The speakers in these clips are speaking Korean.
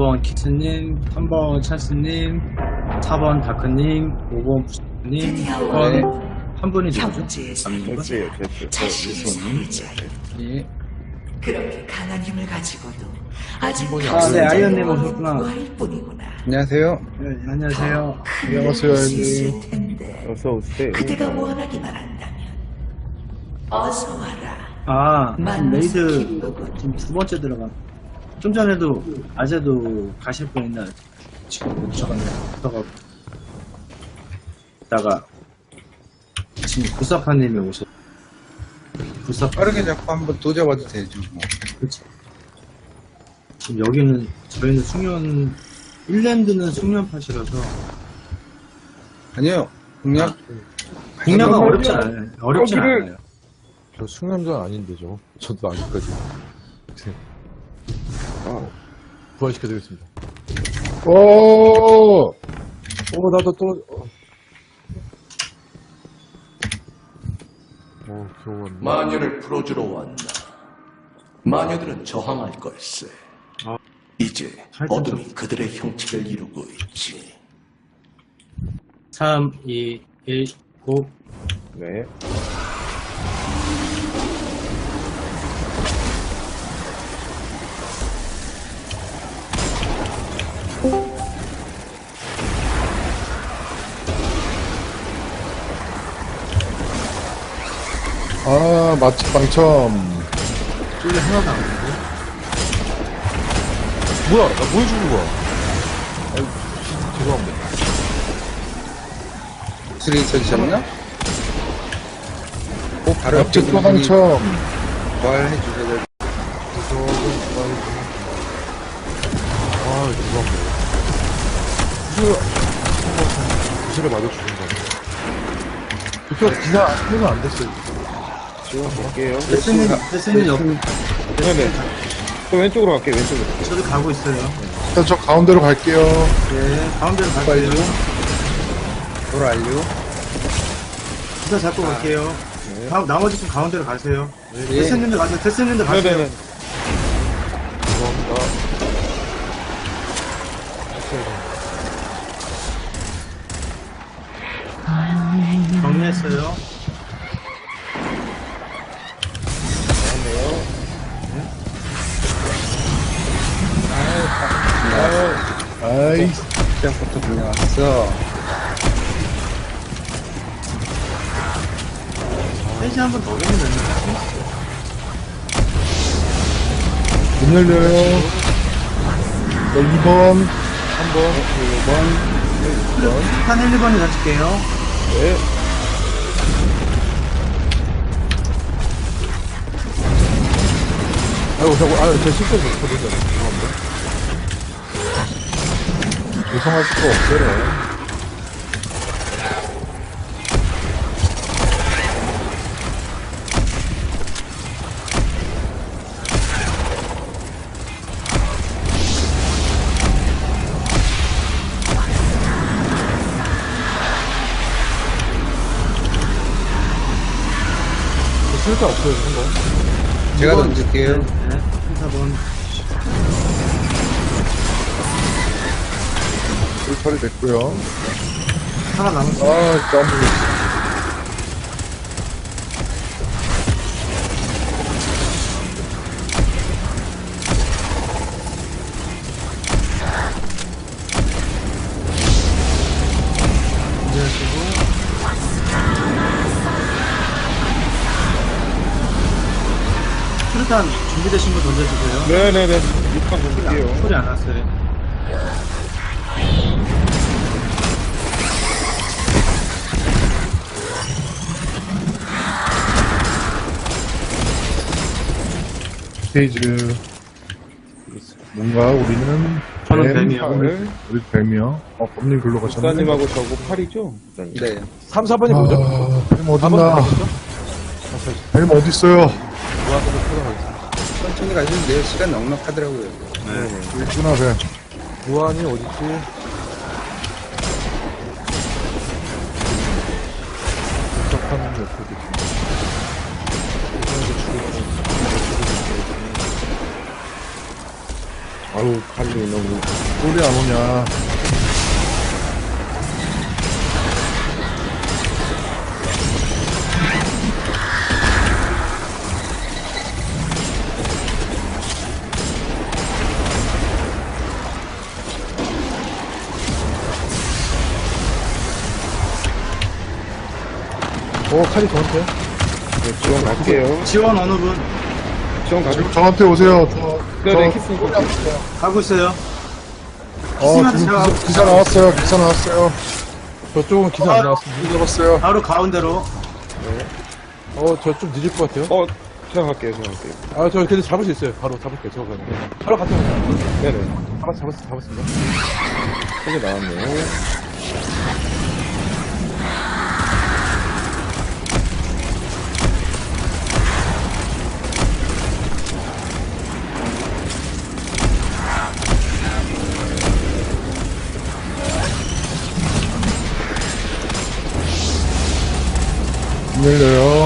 2번 키트님, 3번 찰스님, 4번 다크님, 5번 부스님, 드디어 6번 한 분이 누구죠? 형제의 남인가? 그렇지, 그렇지. 자신의 소유자 예. 그렇게 강한 힘을 가지고도 아직 아, 네, 아이언님 을 오셨구나. 구할 뿐이구나 안녕하세요. 네, 안녕하세요. 안녕하세요, 형님. 텐데 어서 오세요. 그대가 원하기만 한다면 어서 와라 아, 지금 만나서 레이드 기쁘군. 지금 두 번째 들어가. 좀 전에도 아재도 가실 뻔했나 지금 못 잡았네. 그러다가 다가 지금 구사파님이 오셨. 구사 빠르게 잡고 한번 도져봐도 되죠. 뭐. 그렇지. 지금 여기는 저희는 숙련 일랜드는 숙련팟이라서 아니요. 공략 공략은 아니, 어렵지 않아요. 어렵지 않아요. 저 숙련자 아닌데 저 저도 아직까지 아, 부활시켜드리겠습니다 오! 어 나도 또 어, 어 겨우 왔네 마녀를 풀어주러 왔나. 마녀들은 저항할 걸세. 아. 이제 어둠이 그들의 형체를 이루고 있지. 3, 2, 1, 고. 네. 아 맛집 당첨. 쪽이 하나도 안 오는데? 뭐야? 나뭐 해주는 거야? 아유 죄송합니다. 술이 있어주셨나? 어, 바로 옆에 맛집 또 있는 분이 당첨. 부활해 주셔야 될 아 죄송합니다. 구슬 구슬을 맞아 죽은 거야 그쵸 기사 하면 안 됐어요 지금 볼게요. 레슨님, 레슨님 옆, 네네. 또 왼쪽으로 갈게요, 왼쪽으로. 저도 가고 있어요. 일단 저 가운데로 갈게요 네, 가운데로. 갈게요. 돌 알류. 기사 잡고 갈게요. 다음, 나머지 좀 가운데로 가세요. 예. 테스님도 가세요. 테스님도 가세요. 네네네. 죄송합니다 정리했어요. 시작부터 그냥 왔어. 펜시 한번 더 보면 되는데. 문 열려요 저 2번 한 1, 2번에 가실게요. 네. 아이고, 저거, 아유, 제 실수 못하던데. 죄송합니다. 죄송할 수가 없어요. 쓸데 없어요, 한번. 제가 던질게요. 네, 4번. 처리됐고요. 하나 남았어요. 아, 너무. 수류탄 준비되신 거 던져주세요. 네네네. 6번 던질게요. 소리 안 났어요. 스테이지. 뭔가 우리는. 저는 뱀, 뱀이요. 우리, 우리 뱀이요. 어, 범님 글로 가셨네. 국사님하고 저거 팔이죠? 네. 3, 4번이 뭐죠? 아, 뱀 4번 어딨나? 팔이죠? 뱀 어딨어요? 무한으로 찾아가겠습니다. 천천히 가시면 돼요. 시간 넉넉하더라고요. 여기 있구나, 뱀. 무한이 어딨지? 복잡한 옆에 있습니다. 아우, 칼리 너무. 꼴이 안 오냐. 어, 칼이 저한테? 네, 지원 갈게요. 지원 어느 분? 지원 갈게요. 저한테 오세요. 저, 네, 네, 저, 키스니까. 가고 있어요. 어, 지금 제가 기사, 기사 나왔어요. 기사 나왔어요. 저쪽은 기사 안 나왔습니다. 문 잡았어요. 바로 가운데로. 어, 저 좀 늦을 것 같아요. 어, 제가 갈게요, 제가 갈게요. 아, 저 근데 잡을 수 있어요. 바로 잡을게요. 저거 그냥. 바로 갔다 오세요. 네네. 잡았, 잡았, 잡았습니다. 세개 나왔네요. 밀려요.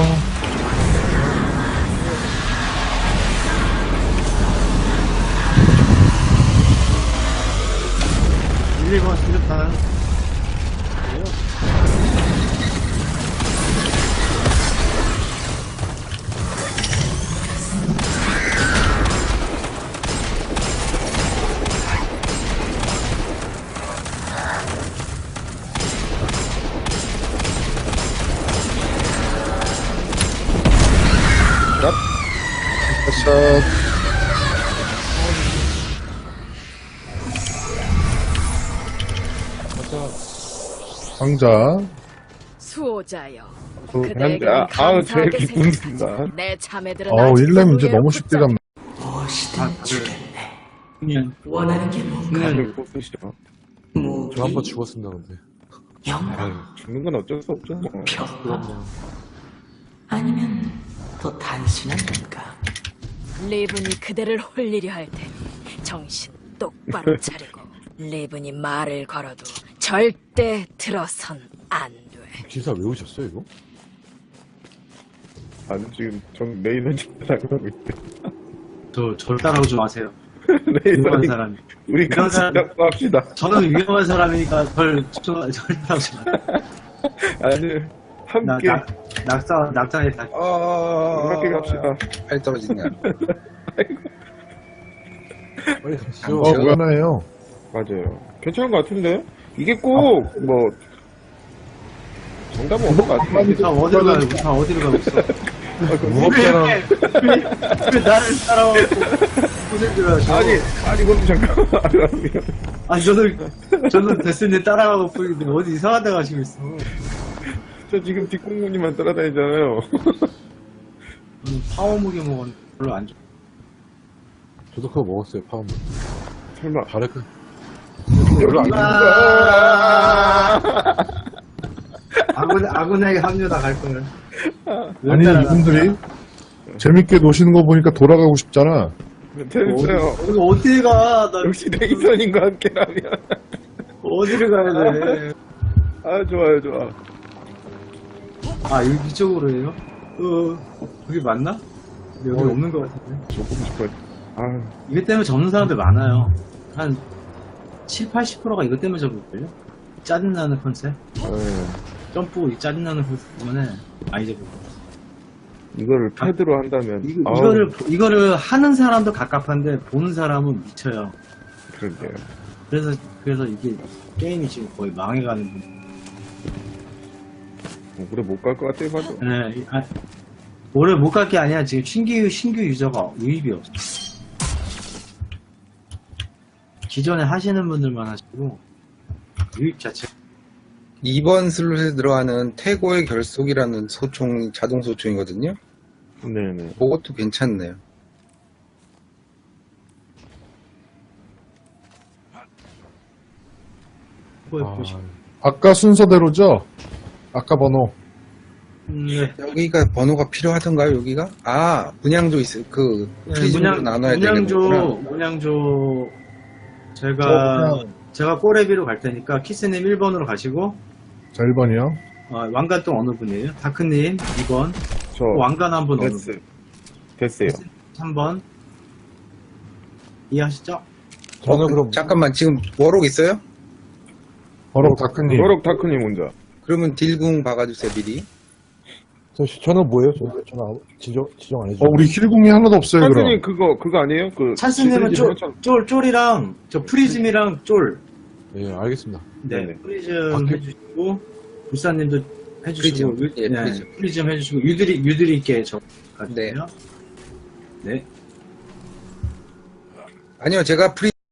샷. 상자. 수호자여 그, 그대에게 아, 아우, 제일 감사하게 기쁩니다. 생각하고 내 자매들은 어우, 아직도 1렘 이제 너무 쉽게 잡네. 무엇이든 주겠네. 그냥 원하는 게 뭔가 칼을 꼭 쓰시죠. 무기, 저한번 죽었습니다, 근데. 영광, 아유, 죽는 건 어쩔 수 없죠. 뭐. 평화. 아니면 더 단순한 건가? 리븐이 그대를 홀리려 할 테니 정신 똑바로 차리고 리븐이 말을 걸어도 절대 들어선 안 돼. 기사 왜 오셨어요, 이거? 나는 지금 전 레이더 집에 나가고 있대. 저, 저를 따라오지 마세요. 위험한 사람이. 우리 이런 같이 사람- 잡고 합시다. 저는 위험한 사람이니까 절, 저, 절 따라오지 마세요. 아니, 나, 함께, 나, 낙사, 낙사에 다. 함께 갑시다. 팔 떨어지냐. 빨리 가시죠. 어, 뭐야? 하나예요. 맞아요. 괜찮은 것 같은데? 이게 꼭, 뭐, 정답은 없는 것 같은데. 다 어디로 가요? 다 어디로 가고 있어? 무겁잖아. 왜, 왜 나를 따라오고 고생? 아니, 아니, 그럼 잠깐만. 아니, 저는, 저는 데스니 따라가고 보이는데 어디 이상한 데 가시고 있어. 저 지금 뒷공무님만 따라다니잖아요. 저는 파워 무기 먹은 별로 안 좋아. 저도 그거 먹었어요, 파운드. 설마. 잘했그 별로 안 아군, 아군에게 합류다 갈 거예요. 아니, 이분들이 재밌게 노시는 거 보니까 돌아가고 싶잖아. 재밌어요. 어디 가? 나 역시 대기선님과 함께라면. 어디를 가야 돼? 아, 좋아요, 좋아. 아, 여기 이쪽으로 해요? 어, 여기 맞나? 여기 어. 없는 것 같은데. 조금 싶어. 아, 이것 때문에 접는 사람들 많아요. 한 7, 80%가 이것 때문에 접을걸요? 짜증나는 컨셉? 네. 점프 이 짜증나는 컨셉 때문에 많이 접을 거예요. 이거를 패드로 한다면. 이거, 아우, 이거를, 이거를 하는 사람도 갑갑한데 보는 사람은 미쳐요. 그러게요. 그래서, 그래서 이게 게임이 지금 거의 망해가는 분. 뭐, 오래 못갈 것 같아요, 봐도. 네, 이- 아, 올해 못 갈 게 아니라 지금 신규, 신규 유저가 유입이 없어. 기존에 하시는 분들만 하시고, 유입 자체. 2번 슬롯에 들어가는 태고의 결속이라는 소총, 자동 소총이거든요. 네네. 그것도 괜찮네요. 아. 아까 순서대로죠? 아까 번호. 음, 네. 여기가 번호가 필요하던가요, 여기가? 아, 문양조 있어요. 그, 프리즘으로 나눠야 문양조, 되겠구나. 문양조, 제가, 저 그냥- 제가 꼬레비로 갈 테니까, 키스님 1번으로 가시고, 자, 1번이요. 어, 왕관 또 어느 분이에요? 다크님 2번, 저, 왕관 한 분 어느 됐어. 분? 됐어요. 3번. 이해하시죠? 저는 그럼 잠깐만, 지금 워록 있어요? 버럭 다크님. 노력 다크님 혼자. 그러면 딜궁 박아주세요, 미리. 저, 저는 뭐예요? 저, 저는 지정, 지정 안 해주죠. 어, 우리 힐궁이 하나도 없어요, 찬스님 그럼. 그거 그거 아니에요? 그 찬스님은 쫄, 쫄, 쫄이랑, 저 프리즘이랑 쫄. 예, 알겠습니다. 네, 네네. 프리즘 아, 그- 해주시고, 불사님도 해주시고, 프리즘, 예, 네, 프리즘. 프리즘 해주시고, 유들이, 유들이 있게 저, 가주세요. 네. 아니요, 제가 프리